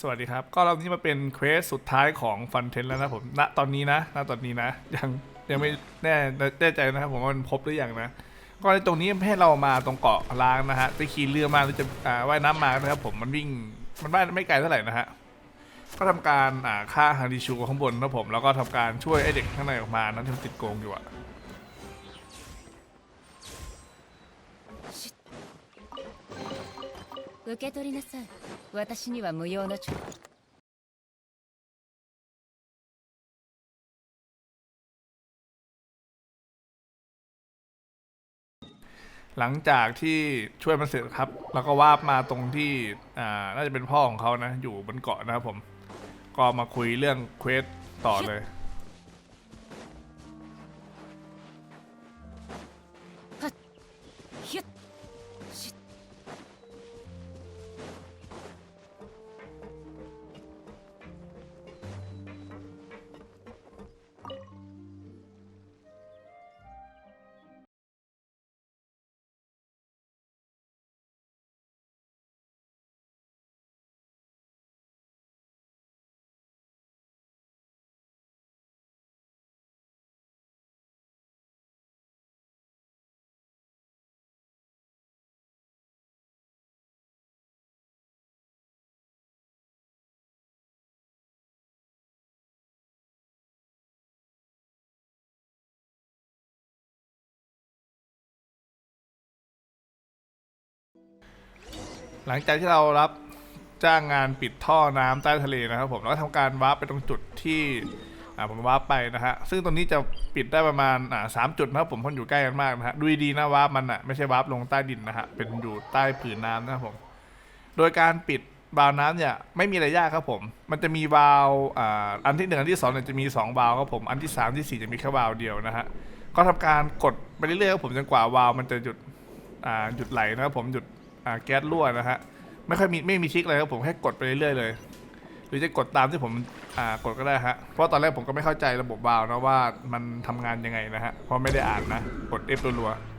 สวัสดีครับ ก็รอบนี้มาเป็นเควสสุดท้ายของฟันเทนแล้วนะผมณตอนนี้นะณตอนนี้นะ ยังยังไม่แน่แน่ใจนะครับผมว่ามันพบหรือยังนะ ก็ในตรงนี้ให้เรามาตรงเกาะล้างนะฮะจะขี่เรือมาหรือจะอ่าว่ายน้ำมานะครับผมมันวิ่งมันว่ายไม่ไกลเท่าไหร่นะฮะก็ทำการอ่าฆ่าฮันดิชูข้างบนนะผมแล้วก็ทำการช่วยไอ้เด็กข้างในออกมานะที่มันติดโกงอยู่อะ 受け取りなさい 私には無用のちょ หลังจากที่ช่วยมันเสร็จครับ แล้วก็วาบมาตรงที่อ่าน่าจะเป็นพ่อของเขานะ อยู่บนเกาะนะครับผม ก็มาคุยเรื่องเควสต่อเลย ひゅっ หลังจากที่เรารับจ้างงานปิดท่อน้ำใต้ทะเลนะครับ ผมแล้วก็ทำการวาร์ปไปตรงจุดที่อ่าผมวาร์ปไปนะฮะซึ่งตรงนี้จะปิดได้ประมาณอ่าสามจุดนะครับผมเพราะอยู่ใกล้กันมากนะฮะดูดีๆนะวาร์ปมันอะไม่ใช่วาร์ปลงใต้ดินนะฮะเป็นอยู่ใต้ผืนน้ำนะครับผม โดยการปิดวาล์วน้ำเนี่ยไม่มีอะไรยากครับผม มันจะมีวาล์วอ่าอันที่หนึ่งอันที่สองเนี่ยจะมีสองวาล์วครับผม อันที่สามที่สี่จะมีแค่วาล์วเดียวนะฮะ ก็ทำการกดไปเรื่อยๆครับผมจนกว่าวาล์วมันจะหยุดอ่าหยุดไหลนะครับผมหยุด อ่าแก๊สรั่วนะฮะไม่ค่อยมีไม่มีชิกเลยครับผมแค่กดไปเรื่อยๆเลย หรือจะกดตามที่ผมอ่ากดก็ได้ฮะเพราะตอนแรกผมก็ไม่เข้าใจระบบบาวนะว่ามันทำงานยังไงนะฮะเพราะไม่ได้อ่านนะกด F รัวๆ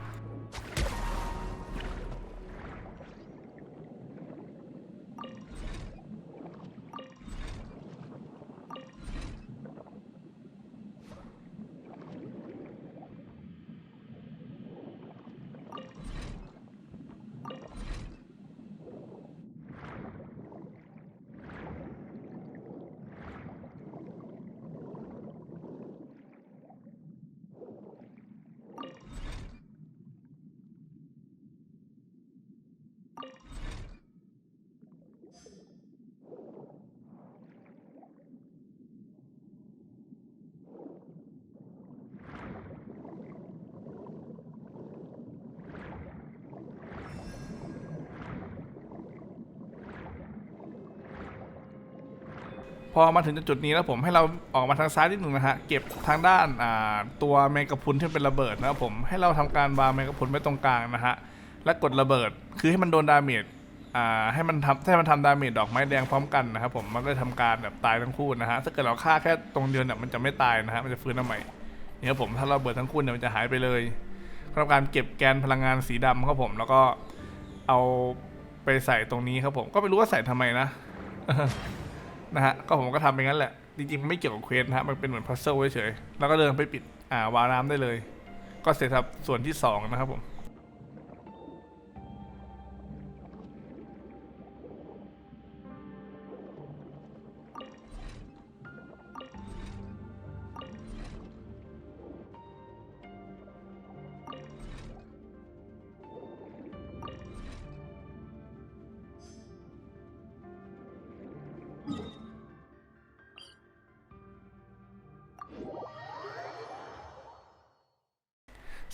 พอมาถึงจุดนี้แล้วผมให้เราออกมาทางซ้ายนิดหนึ่งนะฮะเก็บทางด้านาตัวแมงกะพุนที่เป็นระเบิดนะครับผมให้เราทำการวางแมงกะพุนไว้ตรงกลางนะฮะและกดระเบิดคือให้มันโดนดาเมจให้มันทำให้มันทำดาเมจดอกไม้แดงพร้อมกันนะครับผมมันก็จะทำการแบบตายทั้งคู่นะฮะถ้าเกิดเราฆ่าแค่ตรงเดียวเนี่ยมันจะไม่ตายนะฮะมันจะฟื้นมาใหม่เนี่ยครับผมถ้าเราเบิดทั้งคู่เนี่ยมันจะหายไปเลยทำการเก็บแกนพลังงานสีดำครับผม แล้วก็เอาไปใส่ตรงนี้ครับผม ก็ไม่รู้ว่าใส่ทำไมนะ นะฮะก็ผมก็ทำไปงั้นแหละ จริงๆ ไม่เกี่ยวกับเควสนะฮะมันเป็นเหมือนพัซเซิลเฉยๆแล้วก็เดินไปปิดอ่าวาล์วน้ำได้เลย ก็เสร็จครับส่วนที่สองนะครับผม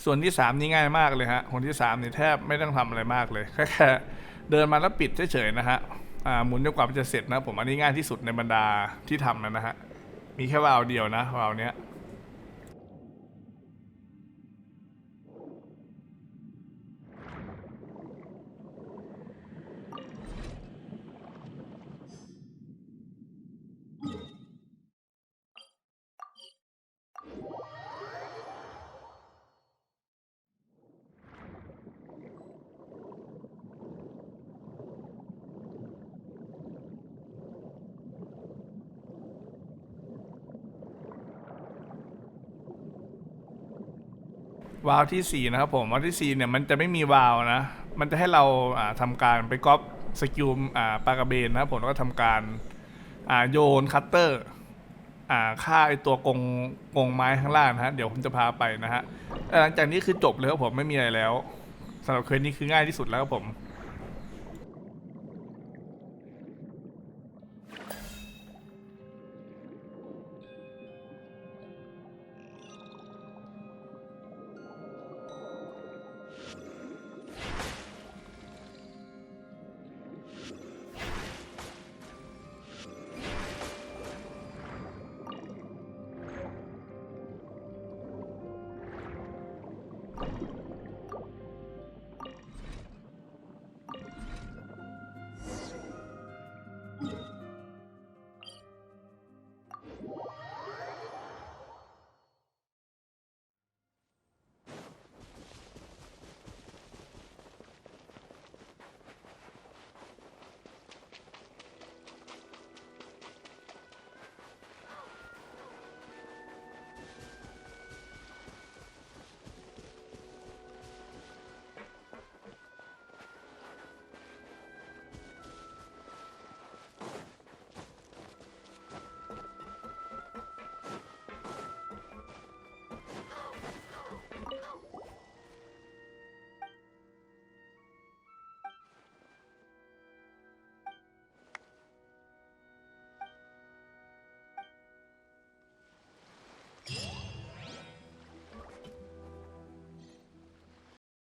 ส่วนที่สามนี่ง่ายมากเลยฮะคนที่สามนี่แทบไม่ต้องทำอะไรมากเลยแค่แค่เดินมาแล้วปิดเฉยๆนะฮะหมุนจนกว่ามันจะเสร็จนะผมอันนี้ง่ายที่สุดในบรรดาที่ทำนะนะฮะมีแค่วาล์วเดียวนะวาล์วเนี้ย วาล์วที่สี่นะครับผมวาล์วที่สี่เนี่ยมันจะไม่มีวาล์วนะ มันจะให้เราอ่าทำการไปก๊อปสกิลอ่าปลากระเบนนะครับผมแล้วก็ทำการอ่าโยนคัตเตอร์อ่าฆ่าไอตัวกงกงไม้ข้างล่างนะฮะเดี๋ยวผมจะพาไปนะฮะหลังจากนี้คือจบเลยครับผมไม่มีอะไรแล้วสำหรับเควสนี้คือง่ายที่สุดแล้วครับผม